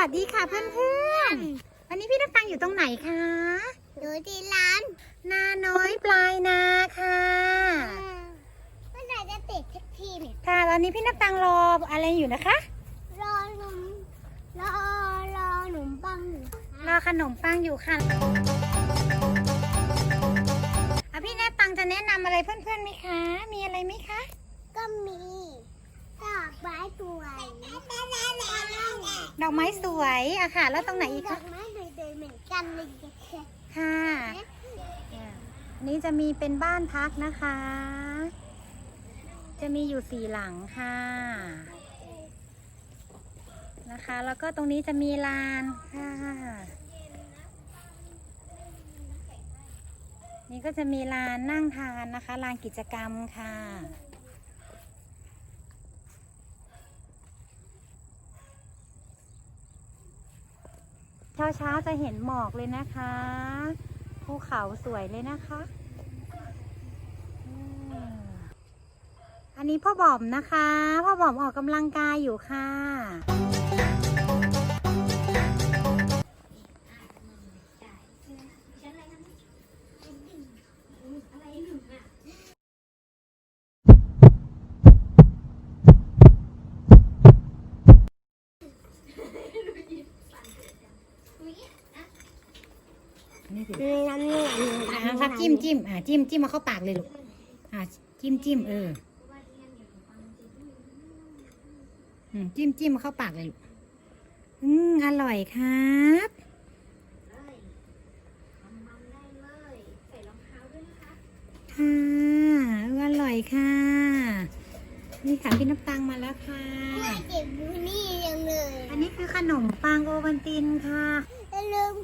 วัสดีค่ะเพื่อนๆวันนี้พี่น้ำตังอยู่ตรงไหนคะอยู่ที่ร้าน นาน้อยปลายนาค่ะเมื่อไหร่จะติดสักทีเนี่ยค่ะตอนนี้พี่น้ำตังรออะไรอยู่นะคะ รอหนุ่มรอรอหนุ่มปังอยู่รอขนมปังอยู่ค่ะอะพี่น้ำตังจะแนะนำอะไรเพื่อนๆไหมคะ มีอะไรไหมคะ ก็มีดอกไม้สวย ดอกไม้สวยอะค่ะ แล้วตรงไหนอีกดอคะ กไม้สวยๆเหมือนกันเลยค่ะอันนี้จะมีเป็นบ้านพักนะคะ จะมีอยู่สี่หลังค่ะ นะคะ แล้วก็ตรงนี้จะมีลานค่ะ นี่ก็จะมีลานนั่งทานนะคะ ลานกิจกรรมค่ะ ช้าเช้าๆจะเห็นหมอกเลยนะคะภูเขาสวยเลยนะคะอันนี้พ่อบอมนะคะ พ่อบอมออกกำลังกายอยู่ค่ะ นี่สิน้ำเนี่ยอะครับจิ้มจิ้มอะจิ้มจิ้มมาเข้าปากเลยลูกอะจิ้มจิ้มเอออืมจิ้มจิ้มมาเข้าปากเลยลูกอืมอร่อยครับค่ะเอออร่อยค่ะ นี่ค่ะพี่น้ำตังมาแล้วค่ะเพื่อเก็บบูนี่ยังเลย อันนี้คือขนมปังโอวันตินค่ะอย่าลืม